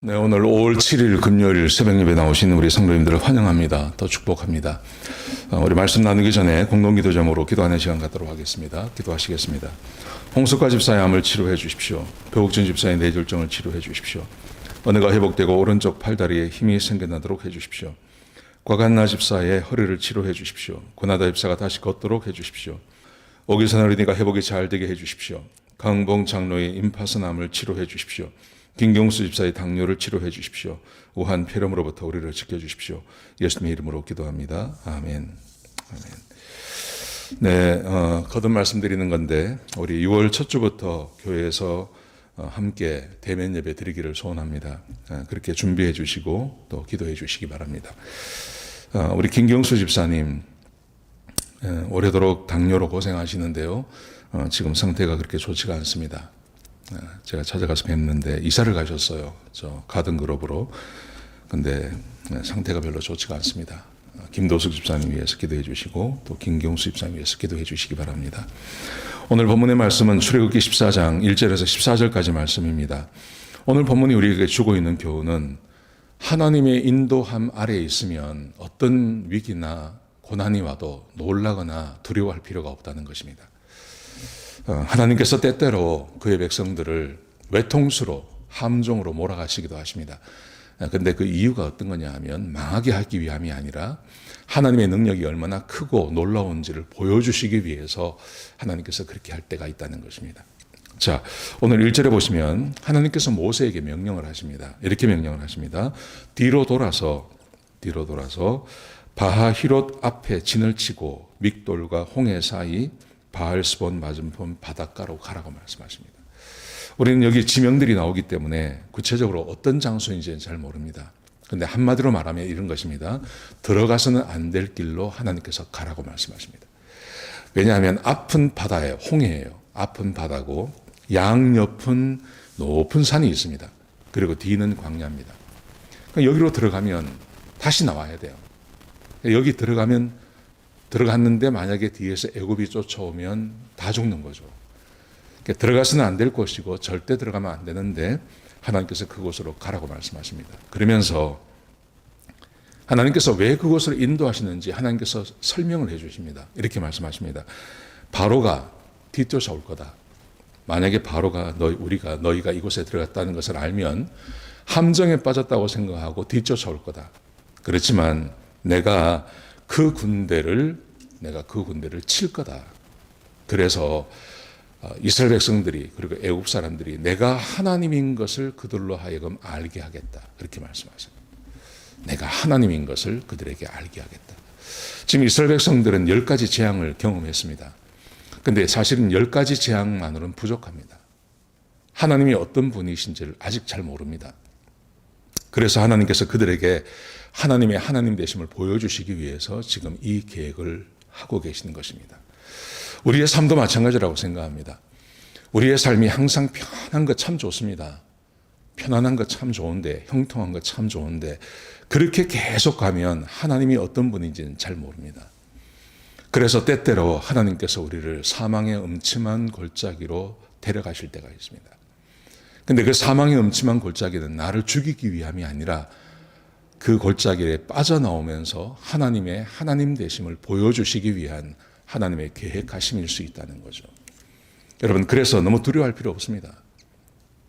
네, 오늘 5월 7일 금요일 새벽 예배 나오신 우리 성도님들을 환영합니다. 또 축복합니다. 어, 우리 말씀 나누기 전에 공동기도 점으로 기도하는 시간 갖도록 하겠습니다. 기도하시겠습니다. 홍석과 집사의 암을 치료해 주십시오. 배옥준 집사의 뇌졸중을 치료해 주십시오. 언어가 회복되고 오른쪽 팔다리에 힘이 생겨나도록 해 주십시오. 과간나 집사의 허리를 치료해 주십시오. 고나다 집사가 다시 걷도록 해 주십시오. 오기선 어린이가 회복이 잘 되게 해 주십시오. 강봉 장로의 임파선암을 치료해 주십시오. 김경수 집사의 당뇨를 치료해 주십시오. 우한 폐렴으로부터 우리를 지켜 주십시오. 예수님의 이름으로 기도합니다. 아멘. 아멘. 네, 어, 거듭 말씀드리는 건데 우리 6월 첫 주부터 교회에서 어, 함께 대면 예배 드리기를 소원합니다. 어, 그렇게 준비해 주시고 또 기도해 주시기 바랍니다. 어, 우리 김경수 집사님 예, 오래도록 당뇨로 고생하시는데요. 어, 지금 상태가 그렇게 좋지가 않습니다. 예, 제가 찾아가서 뵙는데 이사를 가셨어요. 저 가든 그룹으로. 근데 예, 상태가 별로 좋지가 않습니다. 어, 김도숙 집사님 위해서 기도해 주시고 또 김경수 집사님 위해서 기도해 주시기 바랍니다. 오늘 본문의 말씀은 출애굽기 14장 1절에서 14절까지 말씀입니다. 오늘 본문이 우리에게 주고 있는 교훈은 하나님의 인도함 아래에 있으면 어떤 위기나 고난이 와도 놀라거나 두려워할 필요가 없다는 것입니다. 어, 하나님께서 때때로 그의 백성들을 외통수로 함정으로 몰아가시기도 하십니다. 어, 근데 그 이유가 어떤 거냐 하면 망하게 하기 위함이 아니라 하나님의 능력이 얼마나 크고 놀라운지를 보여주시기 위해서 하나님께서 그렇게 할 때가 있다는 것입니다. 자, 오늘 1절에 보시면 하나님께서 모세에게 명령을 하십니다. 이렇게 명령을 하십니다. 뒤로 돌아서, 뒤로 돌아서 바하 히롯 앞에 진을 치고 믹돌과 홍해 사이 바알스본 맞은편 바닷가로 가라고 말씀하십니다. 우리는 여기 지명들이 나오기 때문에 구체적으로 어떤 장소인지는 잘 모릅니다. 근데 한마디로 말하면 이런 것입니다. 들어가서는 안 될 길로 하나님께서 가라고 말씀하십니다. 왜냐하면 앞은 바다예요. 홍해예요. 앞은 바다고 양옆은 높은 산이 있습니다. 그리고 뒤는 광야입니다. 그러니까 여기로 들어가면 다시 나와야 돼요. 여기 들어가면 들어갔는데 만약에 뒤에서 애굽이 쫓아오면 다 죽는 거죠. 그러니까 들어가서는 안 될 것이고 절대 들어가면 안 되는데 하나님께서 그곳으로 가라고 말씀하십니다. 그러면서 하나님께서 왜 그곳을 인도하시는지 하나님께서 설명을 해 주십니다. 이렇게 말씀하십니다. 바로가 뒤쫓아 올 거다. 만약에 바로가 너희 우리가 너희가 이곳에 들어갔다는 것을 알면 함정에 빠졌다고 생각하고 뒤쫓아 올 거다. 그렇지만 내가 그 군대를 내가 그 군대를 칠 거다. 그래서 어, 이스라엘 백성들이 그리고 애굽 사람들이 내가 하나님인 것을 그들로 하여금 알게 하겠다. 그렇게 말씀하세요. 내가 하나님인 것을 그들에게 알게 하겠다. 지금 이스라엘 백성들은 열 가지 재앙을 경험했습니다. 근데 사실은 열 가지 재앙만으로는 부족합니다. 하나님이 어떤 분이신지를 아직 잘 모릅니다. 그래서 하나님께서 그들에게 하나님의 하나님 되심을 보여주시기 위해서 지금 이 계획을 하고 계시는 것입니다. 우리의 삶도 마찬가지라고 생각합니다. 우리의 삶이 항상 편한 것 참 좋습니다. 편안한 것 참 좋은데, 형통한 것 참 좋은데, 그렇게 계속 가면 하나님이 어떤 분인지는 잘 모릅니다. 그래서 때때로 하나님께서 우리를 사망의 음침한 골짜기로 데려가실 때가 있습니다. 근데 그 사망의 음침한 골짜기는 나를 죽이기 위함이 아니라 그 골짜기에 빠져나오면서 하나님의 하나님 되심을 보여주시기 위한 하나님의 계획하심일 수 있다는 거죠. 여러분, 그래서 너무 두려워할 필요 없습니다.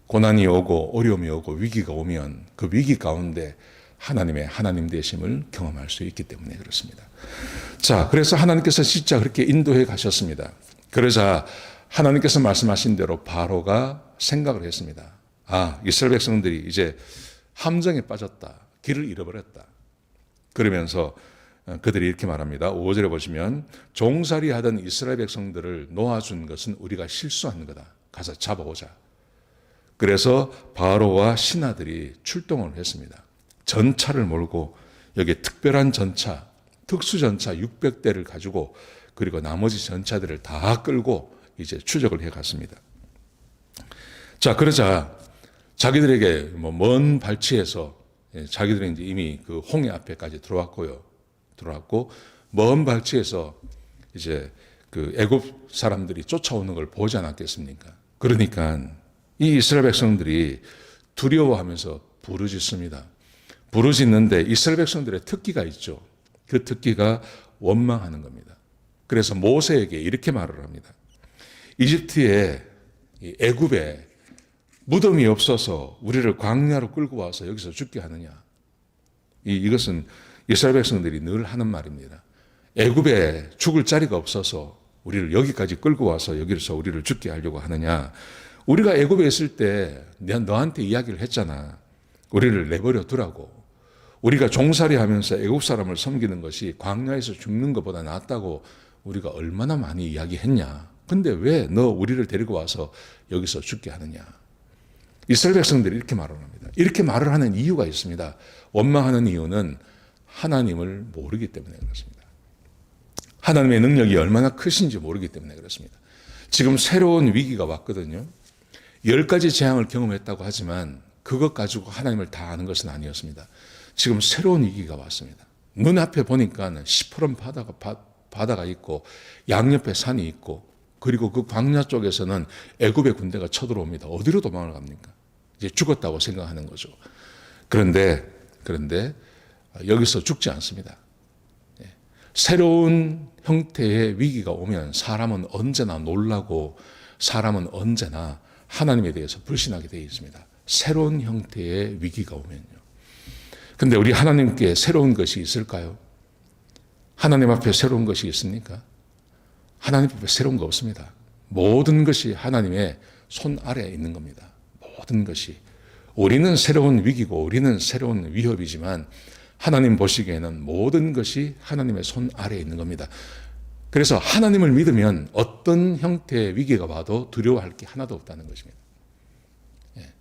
고난이 오고 어려움이 오고 위기가 오면 그 위기 가운데 하나님의 하나님 되심을 경험할 수 있기 때문에 그렇습니다. 자, 그래서 하나님께서 진짜 그렇게 인도해 가셨습니다. 그러자 하나님께서 말씀하신 대로 바로가 생각을 했습니다. 아, 이스라엘 백성들이 이제 함정에 빠졌다. 길을 잃어버렸다. 그러면서 어, 그들이 이렇게 말합니다. 5절에 보시면 종살이 하던 이스라엘 백성들을 놓아준 것은 우리가 실수한 거다. 가서 잡아오자. 그래서 바로와 신하들이 출동을 했습니다. 전차를 몰고 여기 특별한 전차, 특수 전차 600대를 가지고 그리고 나머지 전차들을 다 끌고 이제 추적을 해 갔습니다. 자, 그러자 자기들에게 뭐 먼 발치에서 예, 자기들은 이제 이미 그 홍해 앞에까지 들어왔고요. 들어왔고 먼 발치에서 이제 그 애굽 사람들이 쫓아오는 걸 보지 않았겠습니까? 그러니까 이 이스라엘 백성들이 두려워하면서 부르짖습니다. 부르짖는데 이스라엘 백성들의 특기가 있죠. 그 특기가 원망하는 겁니다. 그래서 모세에게 이렇게 말을 합니다. 이집트에 이 애굽에 무덤이 없어서 우리를 광야로 끌고 와서 여기서 죽게 하느냐. 이, 이것은 이스라엘 백성들이 늘 하는 말입니다. 애굽에 죽을 자리가 없어서 우리를 여기까지 끌고 와서 여기서 우리를 죽게 하려고 하느냐. 우리가 애굽에 있을 때 내가 너한테 이야기를 했잖아. 우리를 내버려 두라고. 우리가 종살이 하면서 애굽 사람을 섬기는 것이 광야에서 죽는 것보다 낫다고 우리가 얼마나 많이 이야기했냐. 근데 왜 너 우리를 데리고 와서 여기서 죽게 하느냐. 이스라엘 백성들이 이렇게 말을 합니다. 이렇게 말을 하는 이유가 있습니다. 원망하는 이유는 하나님을 모르기 때문에 그렇습니다. 하나님의 능력이 얼마나 크신지 모르기 때문에 그렇습니다. 지금 새로운 위기가 왔거든요. 열 가지 재앙을 경험했다고 하지만 그것 가지고 하나님을 다 아는 것은 아니었습니다. 지금 새로운 위기가 왔습니다. 눈앞에 보니까 시퍼런 바다가, 바, 바다가 있고 양옆에 산이 있고 그리고 그 광야 쪽에서는 애굽의 군대가 쳐들어옵니다. 어디로 도망을 갑니까? 이제 죽었다고 생각하는 거죠. 그런데 그런데 여기서 죽지 않습니다. 예. 새로운 형태의 위기가 오면 사람은 언제나 놀라고 사람은 언제나 하나님에 대해서 불신하게 되어 있습니다. 새로운 형태의 위기가 오면요. 근데 우리 하나님께 새로운 것이 있을까요? 하나님 앞에 새로운 것이 있습니까? 하나님 앞에 새로운 거 없습니다. 모든 것이 하나님의 손 아래에 있는 겁니다. 모든 것이. 우리는 새로운 위기고 우리는 새로운 위협이지만 하나님 보시기에는 모든 것이 하나님의 손 아래에 있는 겁니다. 그래서 하나님을 믿으면 어떤 형태의 위기가 와도 두려워할 게 하나도 없다는 것입니다. 예.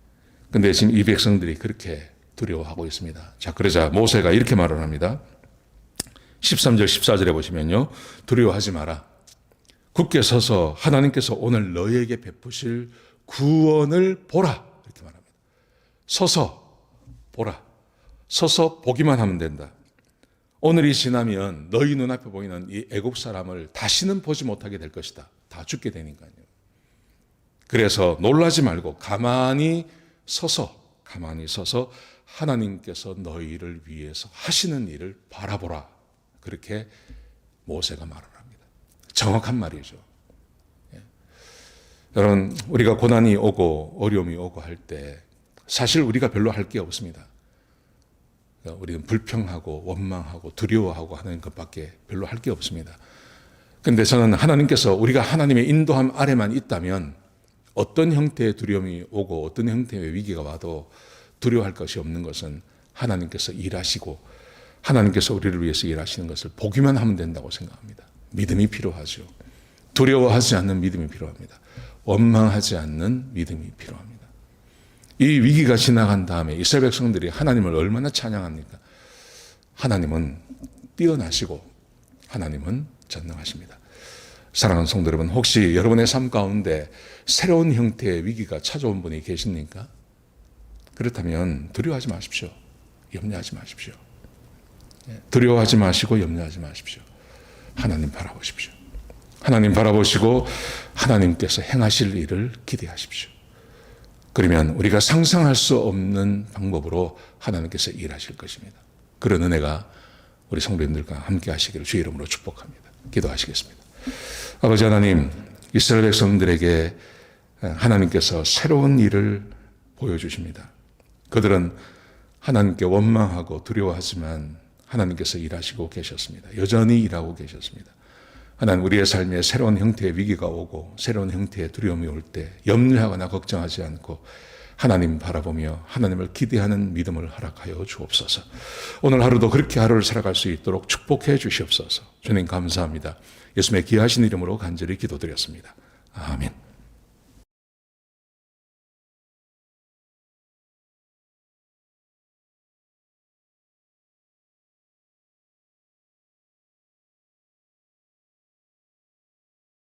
근데 지금 이 백성들이 그렇게 두려워하고 있습니다. 자, 그러자 모세가 이렇게 말을 합니다. 13절, 14절에 보시면요. 두려워하지 마라. 굳게 서서 하나님께서 오늘 너에게 베푸실 구원을 보라. 이렇게 말합니다. 서서 보라. 서서 보기만 하면 된다. 오늘이 지나면 너희 눈앞에 보이는 이 애굽 사람을 다시는 보지 못하게 될 것이다. 다 죽게 되니까요. 그래서 놀라지 말고 가만히 서서 가만히 서서 하나님께서 너희를 위해서 하시는 일을 바라보라. 그렇게 모세가 합니다. 정확한 말이죠. 예. 여러분, 우리가 고난이 오고 어려움이 오고 할 때 사실 우리가 별로 할 게 없습니다. 우리는 불평하고 원망하고 두려워하고 하는 것밖에 별로 할 게 없습니다. 근데 저는 하나님께서 우리가 하나님의 인도함 아래만 있다면 어떤 형태의 두려움이 오고 어떤 형태의 위기가 와도 두려워할 것이 없는 것은 하나님께서 일하시고 하나님께서 우리를 위해서 일하시는 것을 보기만 하면 된다고 생각합니다. 믿음이 필요하죠. 두려워하지 않는 믿음이 필요합니다. 원망하지 않는 믿음이 필요합니다. 이 위기가 지나간 다음에 이스라엘 백성들이 하나님을 얼마나 찬양합니까? 하나님은 뛰어나시고 하나님은 전능하십니다. 사랑하는 성도 여러분, 혹시 여러분의 삶 가운데 새로운 형태의 위기가 찾아온 분이 계십니까? 그렇다면 두려워하지 마십시오. 염려하지 마십시오. 예, 두려워하지 마시고 염려하지 마십시오. 하나님 바라보십시오. 하나님 바라보시고 하나님께서 행하실 일을 기대하십시오. 그러면 우리가 상상할 수 없는 방법으로 하나님께서 일하실 것입니다. 그런 은혜가 우리 성도님들과 함께 하시기를 주의 이름으로 축복합니다. 기도하시겠습니다. 아버지 하나님, 이스라엘 백성들에게 하나님께서 새로운 일을 보여주십니다. 그들은 하나님께 원망하고 두려워하지만 하나님께서 일하시고 계셨습니다. 여전히 일하고 계셨습니다. 하나님 우리의 삶에 새로운 형태의 위기가 오고 새로운 형태의 두려움이 올 때 염려하거나 걱정하지 않고 하나님 바라보며 하나님을 기대하는 믿음을 허락하여 주옵소서. 오늘 하루도 그렇게 하루를 살아갈 수 있도록 축복해 주시옵소서. 주님 감사합니다. 예수님의 귀하신 이름으로 간절히 기도드렸습니다. 아멘.